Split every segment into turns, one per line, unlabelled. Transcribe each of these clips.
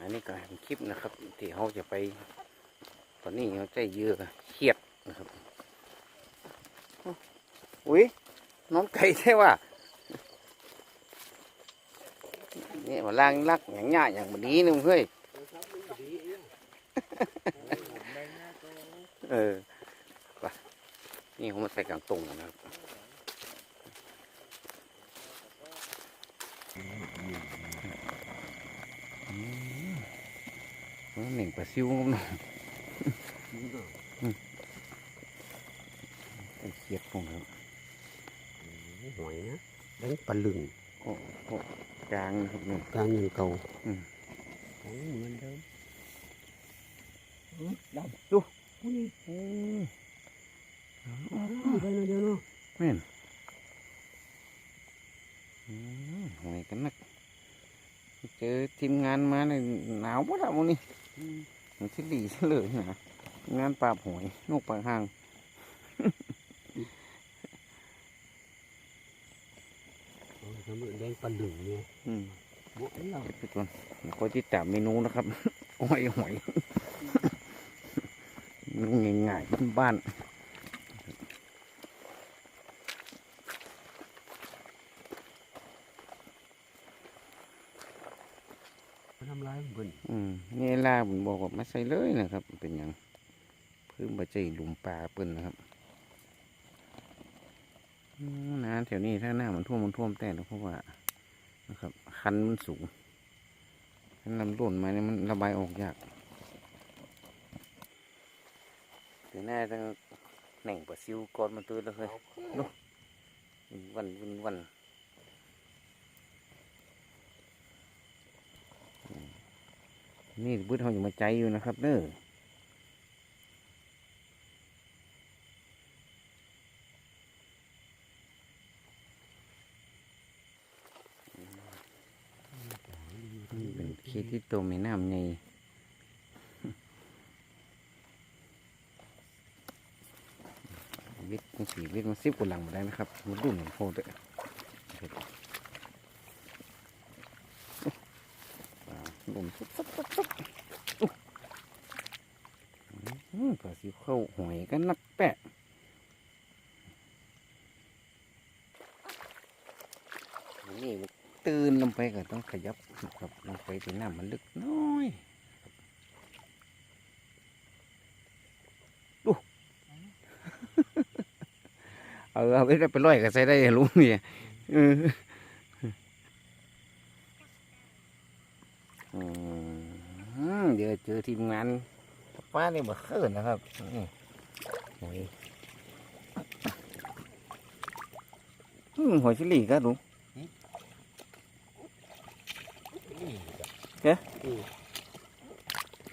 อันนี้ก็เป็นคลิปนะครับที่เขาจะไป ตอนนี้เขาใจเยอะเครียดนะครับอุ้ยน้องไก่ใช่ว่านี่มาล่างลักอย่างง่ายอย่างแบบนี้นึงเฮ้ยเออไปนี่เขามาใส่กลางตรงนะครับอื เอาหนึ่งปลาซิวครับน้องไอ้เขียดพวกนะครับ
หอยนะแบงค์ปลาลึง
โอ้โหกลางนะครับนี่
กลางเงินเก่า
อืม
ของเหมือนเดิมดำ
ดู
อุ้ย
อืม
ได้นะเดียวเนาะ
แม่นอืมหอยกันนักเจอทีมงานมาเนี่ยหนาวปะละมูนี่ มันสิดีซะเลยนะงานปราบหอยนกปลาหาง
เอาทำเหมือนแดงปลาลึงเนี่ย
อืม
บวกเรา
เก็บไปก่อนแล้วก็จะจับเมนูนะครับหอยหอยง่ายๆบ้าน
ทำลายเบิ่น
ๆอืมนี่ลาผมบอกว่าไม่ใส่เลยนะครับ เป็นอย่างเพิ่มบะใจหลุมปลาเปิ้นนะครับอืมน้ำแถวนี้ถ้าหน้ามันท่วมมันท่วมแต่เพราะว่านะครับ คันมันสูงถ้าน้ำหล่นมาเนี่ยมันระบายออกยากถึงหน้าต้องแหน่งปลาซิวก้อนมันตื้นแล้วเฮ้ยวินวันวินวันอืม นี่บืดเขาอยู่มาใจอยู่นะครับเด้อเป็นเขตที่โตไม่น้ำในวิทย์มันสีวิทย์มันซิบกว่าหลังมาได้นะครับ มันรุ่นของโคตรล มซุบซุบซุบซุบอื้อก็สิเข้าหอยกันนักแปะนี่ตื่นลงไปก็ต้องขยับครับลงไปที่น้ำมันลึกน้อยเออเอาไปได้ไปร้อยก็ใส่ได้ลุงเนี่ยเอออืม เดี๋ยวเจอทีมงานป้าเนี่ยมาเขินนะครับนี่หอยอืมหอยชิลีก็ลุง
นี่
เอ๊ะ
นี่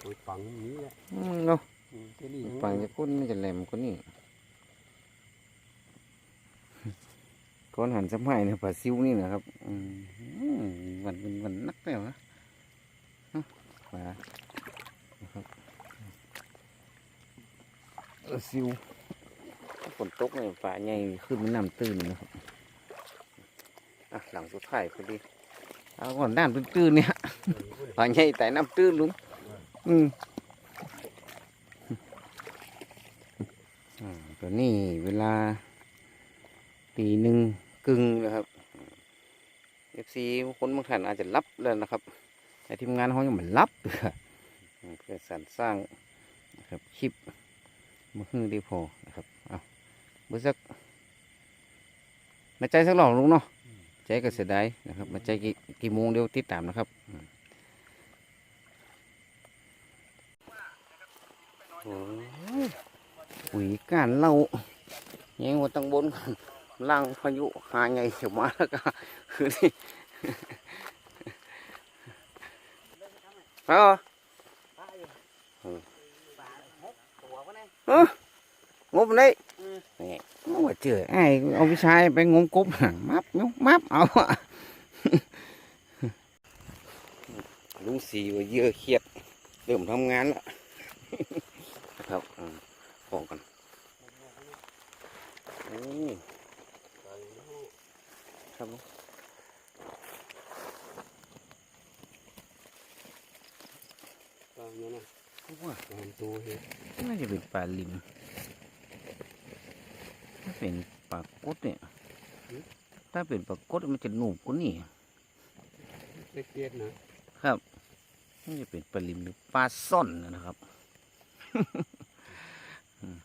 โอ้ยปังอย่างนี้แหละ
อืมเนาะ
อืมเจลี่
ฟังจะพูดไม่จะแหลมกว่านี้ก้อนหันสมัยเนี่ยปลาซิวนี่นะครับอืมวันวันวันนักแล้วนะเอ้าปลานะครับ เออซิวฝนตกเนี่ยปลาใหญ่ขึ้นมันน้ำตื้นนะครับอะหลังสุดท้ายพอดีเอาก่อนด้านตื้นๆเนี่ยปลาใหญ่แต่น้ำตื้นลุงอืมอ่าตอนนี้เวลาตีหนึ่งกึ่งนะครับเอฟซีคนบางท่านอาจจะรับแล้วนะครับ แต่ทีมงานเขายังไม่รับเพื่อเพื่อ สรรสร้างนะครับคลิปมือฮือด้พอนะครับเอาบื่อสักมาใจสักหลอกลุงเนาะใจก็เสียดายนะครับ มาใจกี่กี่โมงเดียวติดตามนะครับโอ้ยปุ๋ยก้านเล่าแยงว่าตั้งบนล่างพายุหาไงเขียวมาแล้วก็คือนี่ไปเหรอเออ งบเลยนี่โอ้เจอไอ้เอาวิชายไปงมกบห่างมับเนาะมับเอาอะลุงสีว่าเยอะเครียดเริ่มทำงานแล้วนะครับอืมพอกันนี่ครับผม
เนี่ยนะ
ว่า
ตอนตัวเห็ด
น่าจะเป็นปลาลิมถ้าเป็นปลากดเนี่ย ถ้าเป็นปลากดมันจะหนุบกว่านี่
เล็กๆนะครับ
น่าจะเป็นปลาลิมหรือปลาซ่อนนะครับอืม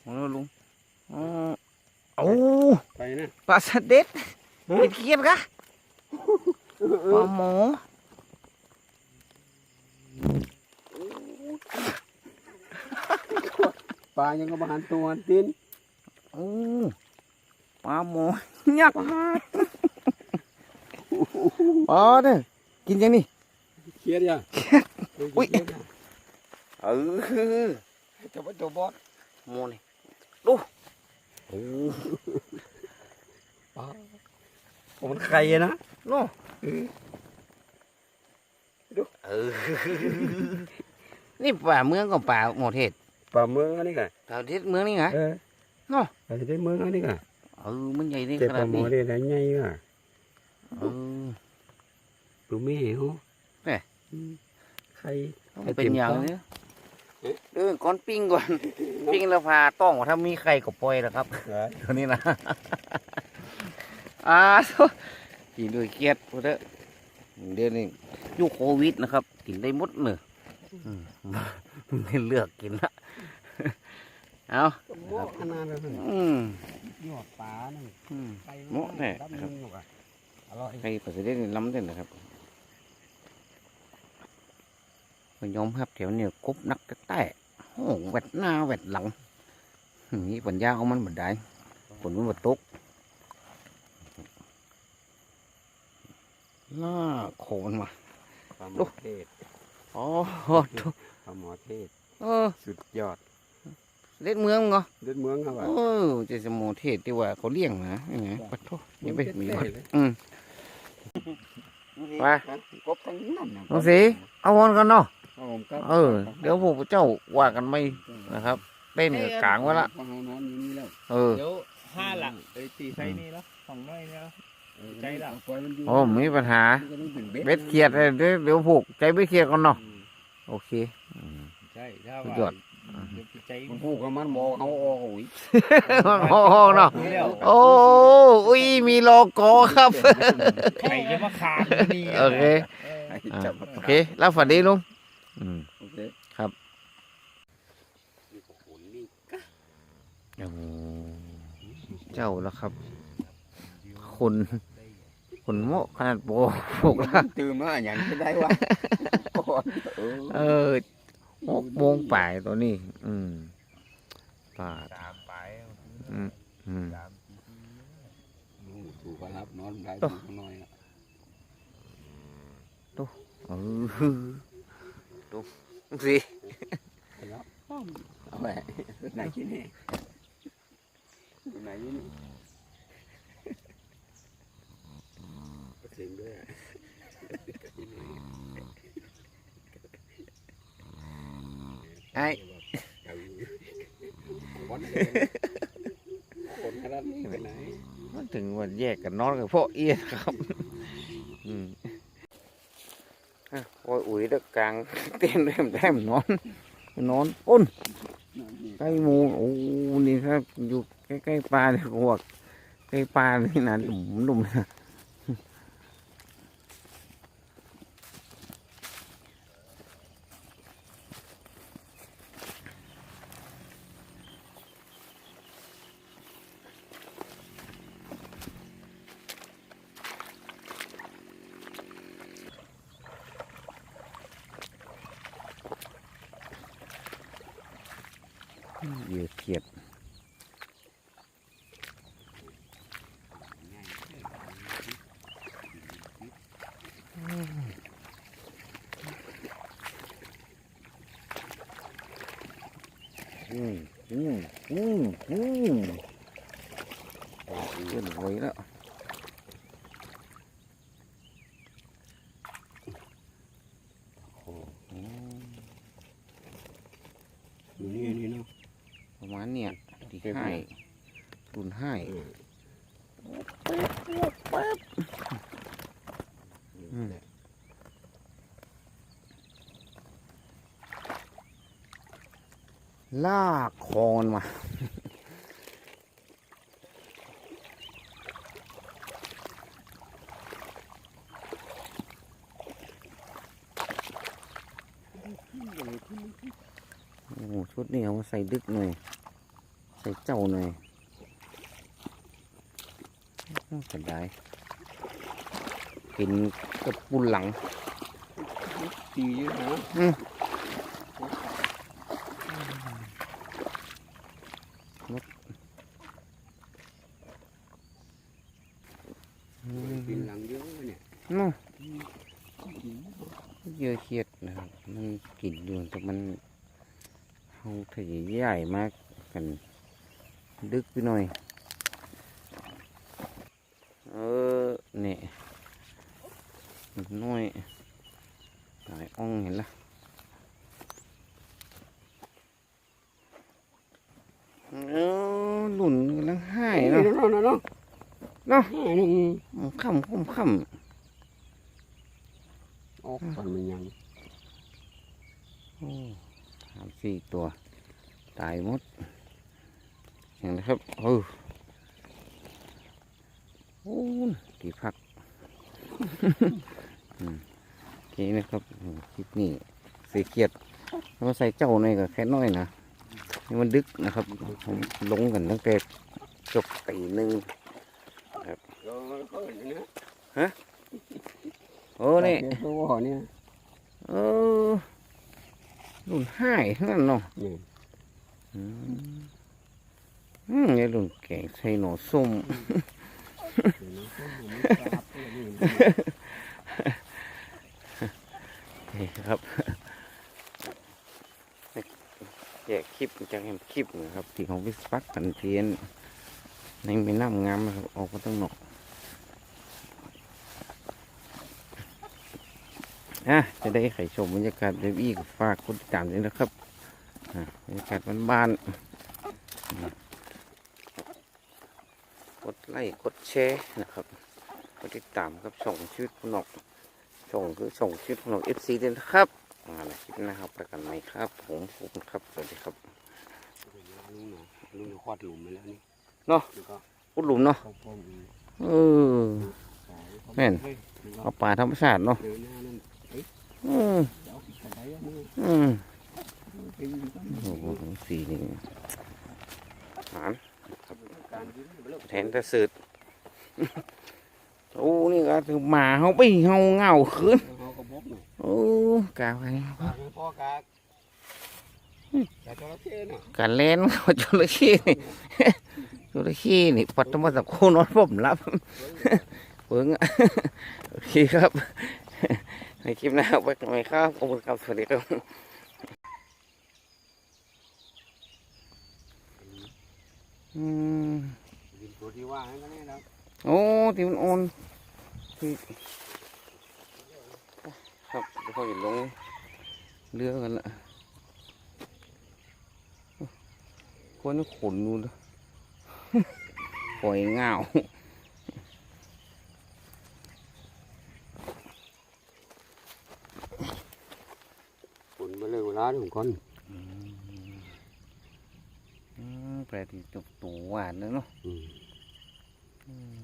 เอาแล้วลุงอ๋อโอ้
ไปนะ
ปลาสเด็ดเป็นเกียดกะปลาหม
ปลายังก็มาหันตัวหันตีน
โอ้ปลาหมอยักษ์ปลาเนี่ยกินยังนี่
เครียดยัง
อุ๊ย
เครีดนะ
เออ
จะว่าตัวบอส
หมอนี่ดูโอ้
ปลามันไข่อะนะ
โน่เออนี่ป่าเมืองกับป่าหมอเทศ
ปลาเมืองอันนี้ไง
ป่าเทศเมืองนี่ไง
เออ
เนาะ
ปลาเทศเมืองอันนี้ไง
เออมันใหญ่นี่
แต่
ข
ป
นา
ลา
ด
หมอ
นี้
ได้ไหนไงอะ
เออ
ดูไม่เห็น
แหม่
อืมไข่
มันเป็นอย่างนี้เออก่อนปิ้งก่อน ปิ้งแล้วพาต้องถ้ามีไข่ก็ปล่อยแล้วครับตัวนี้นะอ่ากินด้วยเกียรติพูดเถอะเดือนนี้ยุคโควิดนะครับกินได้หมดเนอะอืมไม่เลือกกินละ เอา
หม้อขนาดนั้น
อืม
ยอดปลานั่น
อืม
ไข่
หม้อแน่
รับ
ครับ
มืออยู่อะอร่อย
ไข่ปัสสาวะนี่ล้ำเด่นนะครับพยอมครับแถวเนี่ยกบนักแต่แต่โอ้แหวดหน้าแหวดหลังนี่ปัญญาเอามันบัดได้ผลมันบัดตกล่าโคมันมา
ปลาหม
ลู
อกเทศ
อ๋อทุ
ปลาหมอเทศ
เออ
สุดยอด
เล็ดเมืองเหรอ
เด็ดเมืองครับ
เออเจะสมโมเทศที่ว่าเขาเลี้ยงนะนี่ไงปัดโทนี่ไปมีวัด
เลย
อืมไป
กบทั้งนั้นนะ
น้องสีเอาวันกันเนาะ
ครับผมครับ
เออ เดี๋ยวพวกเจ้าว่ากันไม่นะครับ เต้นกับกลางไว้ละ
ปลาหานอนอยู่นี่แล้ว
เออ
เดี๋ยวห้าหลังเอ้ยตีไซนี่แล้วสองน้อยเนี่ยใจละ
ปล่อยมันยู่
โอ้ไม่มีปัญหา
มันก็ต้องเป็น
เบ็ดเครียดเลยเดี๋ยวเดี๋ยวผูกใจเบ็ดเครียดก่อนเนาะโอเคอืม
ใช่ ถ้า
สุด
ว่าย
อด
เดี๋ยวใจ
มันพูด กับมันบอกเอาออกอุ้ย
โอ้โหเนาะ
ไม่แล้ว
โอ้อุ้ยมีโลโก้ครับ
ใครจะมาขาดนี่
โอเคอ่าโอเค แล้วฝันดีลุงอืม
โอเค
ครับ
นี่ก็ขนนี่
โอ้โหเจ้าแล้วครับคนคนโมขนาดโบพวกละ
ตื่นมาอย่างนี้ได้วะเออ
เออ หกโมงป่ายตัวนี้ อืมปาด
สามไป
อืมอืม
สาม
ถูกครับนอนได้ถูกน้อยอะ
เออดูสิ
แล้วเอาไปไหนที่นี่ไหนที่นี่ก็ถึงด้วยอะ
ไอ้
เอาอยู่วันเดียวคนขนาดนี้ไปไหน
มันถึงวันแยกกันนอนกับพ่อเอียครับอืมอะโอ้ยอุ๋ยเด็กกลางเต้นเริ่มแต้มนอนนอนอ้นใกล้หมูโอ้นี่ครับอยู่ใกล้ๆปลาเนี่ยหัวกใกล้ปลานี่นะหลุมหลุมนะ เหยื่อเขียด ให้ตุนให้ปึ๊บปึ๊บลากคอนมาโอ้ชุดนี้เอามาใส่ดึกหน่อย ส่เจ้าหน่อยอื้อจะได้กินกับปุนหลัง
ตีอยู่นะ
อืม
ปีนหลังเยอะเนี่ย
เนาะเยอะเครียดนะครับมันกินอยู่แต่มันเอาถยใหญ่มากกัน ดึกไปหน่อย เออเนี่ยน้อยหายอ่องเห็นละเออหลุนกำลังหาย
เนาะ
เนาะ
เนาะเนาะ
เนาะ
ห้าหนึ่ง
ค่ำค่ำ
ออกตอนมันยัง
โอ้สามสี่ตัว ตายหมด เห็นไหมครับเออโอ้ยที่พักอืมโอเคนะครับคลิปนี้เสียเกียรติเอามาใส่เจ้าหน่อยก็แค่น้อยนะนี่มันดึกนะครับผมลงกันตั้งแต่จบตีหนึ่ง
เออเขาเห็นนะ
โอ้นี่
ตัวเนี่ย
เออรุ่นห้ายนั้นเนาะ อืมอืมไอ้รุ่นแกงใส่หน่อส้มนี่ครับแยกคลิปจากเห็นคลิปนะครับที่ของวิสปักกันเทียนในแม่น้ำงามนะครับออกมาตั้งหนอกอะจะได้ไข่ชมบรรยากาศเดบี้กับฝากกดติดตามด้วยนะครับบรรยากาศบ้านๆอืมกด ไลค์กดแชร์นะครับกดติดตามครับส่งชีวิตคุณนกส่งคือส่งคลิปของเราเอฟซีด้วยนะครับอ่าในคลิปหนะครับไปกันไหมครับผมขอบคุณครับสวัสดีครับ
ลุงเนาะลุงควัดหลุมไปแล้วนี่
เนาะ
แล้วก็
พุดหลุมเนาะ
เขาป้อง
เออแม่นเอาป่าธรรมชาติเนาะ
เดินหน้านั่น
อืม
เดี๋ยวกระไดมือ
อืม
ไปยิงต้น
โอ้โหทั้งสีนี่หาน
การยิงไปแท
นแตะสืดโอ้นี่ก็คือหมาเขาไปเฮาเงาขึ้น
เขาก็บอกหน่อย
โอ้กาไป
กาพ่อการเข้น่ะ
การเล่นเขาจระเข้นี่จระเข้นี่ปัดมาสักครู่นอนผมรับเบิ้งโอเคครับในคลิปหน้าไว้กันใหม่ครับขอบคุณครับสวัสดีครับ อืม
ยิงตัวที่ว่าให้กันนี่แล้ว
โอ้ที่มันโอนที่ครับเดี๋ยวเขาจะลงเรือกันละคนขนดูนปล่อยเงา
ฝนมาเลยเวลาของคน
อื มแปลที่ตกตัวหวานเลยเนาะ
อืม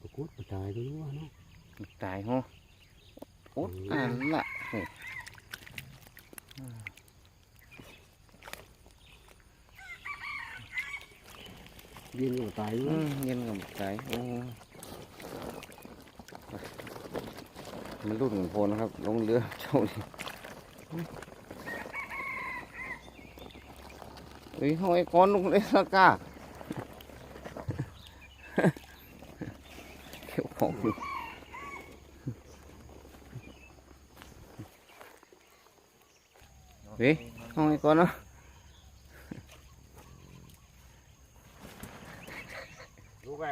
ประกุดประจายก็รู้ว่าเนาะ
ตายเหรอโอ๊ตอ่านละนี่
ยิงก็ตาย
อื
เนาะ
มเย็นกับตายโอ้มันรุ่นของโพนะครับ ลงเรือเจ้าดิเฮ้ยห้อยก้อน ลงเลยละกาเขียวของอยู่เฮ้ยห้อยก้อนเนาะ
รู้ไป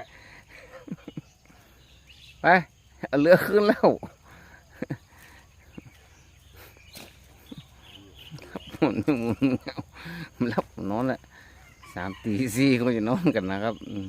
ไปเอาเรือขึ้นแล้วหมุนหมุนเอามันรับนอนแหละ สามตีสี่ก็จะนอนกันนะครับอืม